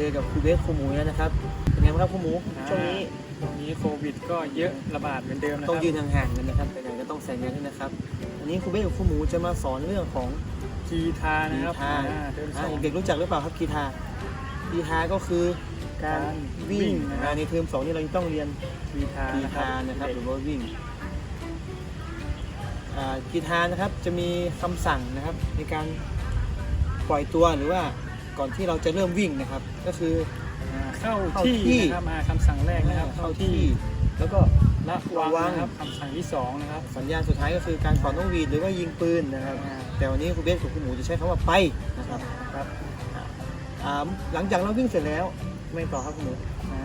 เจอกับครูเบสครูหมูแล้วนะครับเป็นไงบ้างครับครูหมูช่วงนี้ช่วงนี้โควิด ก็เยอะระบาดเหมือนเดิมนะคต้รัอบงยืนห่างๆกันนะครับไปไหนก็ต้องใส่แมสด้วยนะครับวันนี้ครูเบสกับครูหมูจะมาสอนเรื่องของกีทานะกีครับทาอ่าเดินสอ่าองเด็กๆรู้จักหรือเปล่าครับกีทากีทาก็คือการวิ่งวิ่งนะครับอ่าในเทอมสองนี่เราจะต้องเรียนกีทากีนะครัทาบนะครับหรือว่าวิ่งอ่ากีทานะครับจะมีคำสั่งนะครับในการปล่อยตัวหรือว่า ก่อนที่เราจะเริ่มวิ่งนะครับ ก็คืออ่าเข้าเข้าที่ที่ นะครับมาคำสั่งแรกนะครับ เข้าที่แล้วก็ ระวังระวังนะครับคำสั่งที่สองนะครับสัญญาณสุดท้ายก็คือการเป่านกหวีดหรือว่ายิงปืนนะครับ อ่าแต่วันนี้ครูเบสกับครูหมูจะใช้คำว่าไปนะครับครับอ่าหลังจากเราวิ่งเสร็จแล้วไม่ต่อครับครูหมูอ่า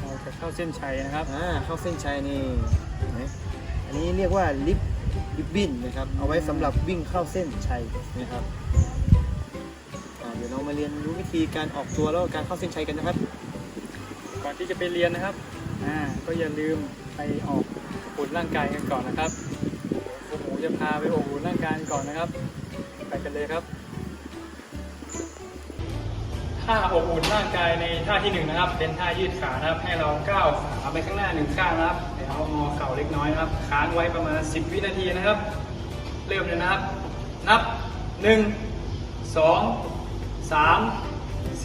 เราจะเข้าเส้นชัยนะครับอ่าเข้าเส้นชัยนี่เห็นไหมอันนี้เรียกว่าลิฟลิฟบินนะครับเอาไว้สำหรับวิ่งเข้าเส้นชัยนะครับอ่า เรามาเรียนรู้วิธีการออกตัวแล้วก็การเข้าเส้นชัยกันนะครับ ก่อนที่จะไปเรียนนะครับอ่าก็อย่าลืมไปออกอุ่นร่างกายกันก่อนนะครับครูหมูจะพาไปออกอุ่นร่างกายกันก่อนนะครับ ไปกันเลยครับท่าอบอุ่นร่างกายในท่าที่หนึ่งนะครับ เป็นท่ายืดขานะครับ ให้เราก้าวขาไปข้างหน้าหนึ่งข้างนะครับเดี๋ยวเอางอเข่าเล็กน้อยนะครับ ค้างไว้ประมาณ 10 วินาทีนะครับ เริ่มเลยนะครับ นับ 1 2 3 4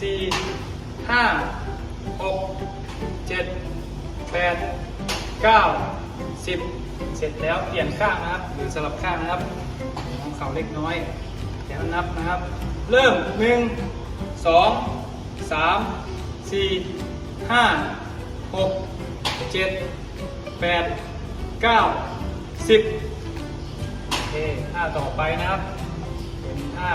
5 6 7 8 9 10เสร็จแล้วเปลี่ยนข้างนะครับ หรือสลับข้างนะครับของเข่าเล็กน้อยแล้วนับนะครับ เริ่ม1 2 3 4 5 6 7 8 9 10โอเคท่าต่อไปนะครับ เป็นท่า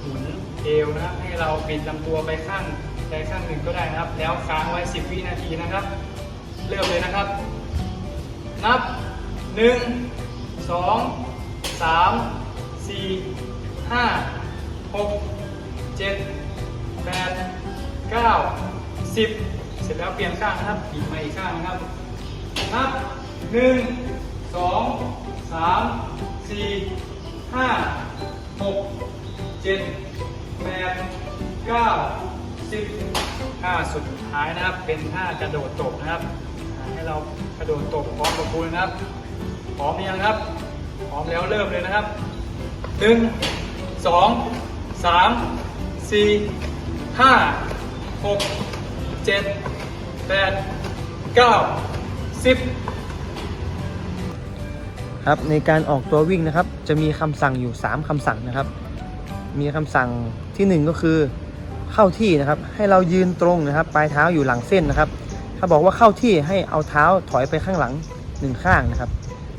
หมุน เอวนะครับ ให้เราบิดลำตัวไปข้างใดข้างหนึ่งก็ได้นะครับ แล้วค้างไว้ 10 วินาทีนะครับ เริ่มเลยนะครับ นับ 1 2 3 4 5 6 7 8 9 10 เสร็จแล้วเปลี่ยนข้างนะครับบิดมาอีกข้างนะครับ นับหนึ่งสองสามสี่ห้าหกเจ็ด แปดเก้าสิบท่าสุดท้ายนะครับ เป็นท่ากระโดดตบนะครับ ให้เรากระโดดตบพร้อมกับคุณนะครับ พร้อมยังครับ พร้อมแล้วเริ่มเลยนะครับหนึ่งสองสามสี่ห้าหกเจ็ดแปดเก้าสิบครับในการออกตัววิ่งนะครับ จะมีคำสั่งอยู่ 3คำสั่งนะครับ มีคำสั่งทีหนึ่1 ก็คือเข้าที่นะครับ ให้เรายืนตรงนะครับปลายเท้าอยู่หลังเส้นนะครับ ถ้าบอกว่าเข้าที่ให้เอาเท้าถอยไปข้างหลังหนึ่งข้างนะครับ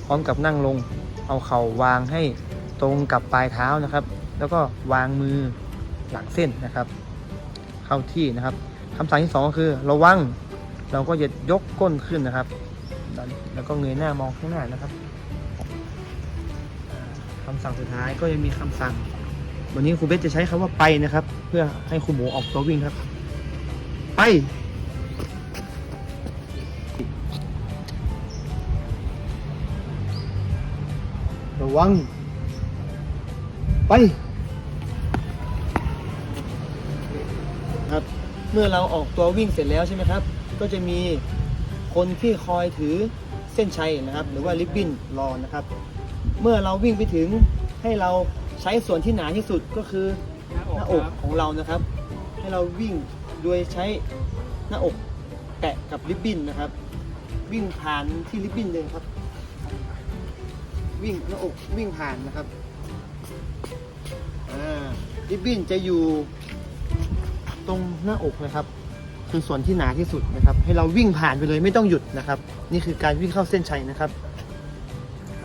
พร้อมกับนั่งลงเอาเข่าวางให้ตรงกับปลายเท้านะครับ แล้วก็วางมือหลังเส้นนะครับ เข้าที่นะครับคำสั่งที่สองก็คือระวังเราก็จะยกก้นขึ้นนะครับ แล้วก็เงยหน้ามองข้างหน้านะครับคำสั่งสุดท้ายก็ยังมีคำสั่ง วันนี้ครูเบสจะใช้คำว่าไปนะครับ เพื่อให้ครูหมูออกตัววิ่งครับ ไป ระวัง ไปครับเมื่อเราออกตัววิ่งเสร็จแล้วใช่ไหมครับ ก็จะมีคนที่คอยถือเส้นชัยนะครับ หรือว่าริบบิ้นรอนะครับ เมื่อเราวิ่งไปถึงให้เรา ใช้ส่วนที่หนาที่สุดก็คือหน้าอกของเรานะครับ ให้เราวิ่งโดยใช้หน้าอกแตะกับริบบิ้นนะครับ วิ่งผ่านที่ริบบิ้นเลยครับ วิ่งหน้าอกวิ่งผ่านนะครับอ่าริบบิ้นจะอยู่ตรงหน้าอกนะครับ คือส่วนที่หนาที่สุดนะครับ ให้เราวิ่งผ่านไปเลยไม่ต้องหยุดนะครับ นี่คือการวิ่งเข้าเส้นชัยนะครับ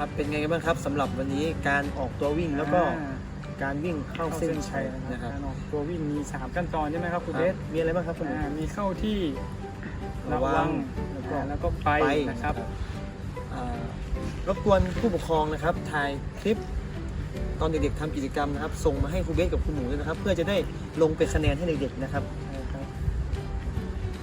ครับเป็นไงบ้างครับสำหรับวันนี้การออกตัววิ่งแล้วก็อ่าการวิ่งเข้าเข้าเส้เส้นนชัชัยยนะนะคครัรับบการออกตัววิ่งมี 3 ขั้นตอนใช่ไหมครับคุณเบสมีอะไรบ้างครับคุณหมู อ่ามีเข้าที่ระระวัวังงแล้วก็อ่าแล้วก็ไปไป นะครับอ่ารบกวนผู้ปกครองนะครับถ่ายคลิปตอนเด็กๆทำกิจกรรมนะครับ ส่งมาให้ครูเบสกับครูหมูด้วยนะครับ เพื่อจะได้ลงเป็นคะแนนให้เด็กๆนะครับ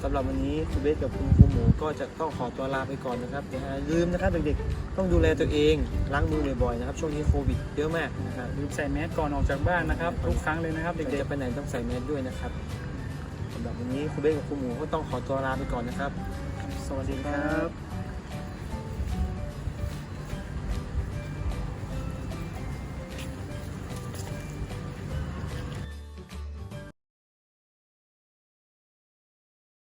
สำหรับวันนี้ครูเบสกับคุณครูหมูก็จะต้องขอตัวลาไปก่อนนะครับอย่าลืมนะครับเด็กๆ ต้องดูแลตัวเองล้างมือบ่อยๆนะครับช่วงนี้โควิดเยอะมากนะครับลืมใส่แมสก่อนออกจากบ้านนะครับ ทุกครั้งเลยนะครับเด็กเด็กจะไปไหนต้องใส่แมสด้วยนะครับโอสำหรับวันนี้ครูเบ้กับครูหมูก็ต้องขอตัวลาไปก่อนนะครับ สวัสดีครับ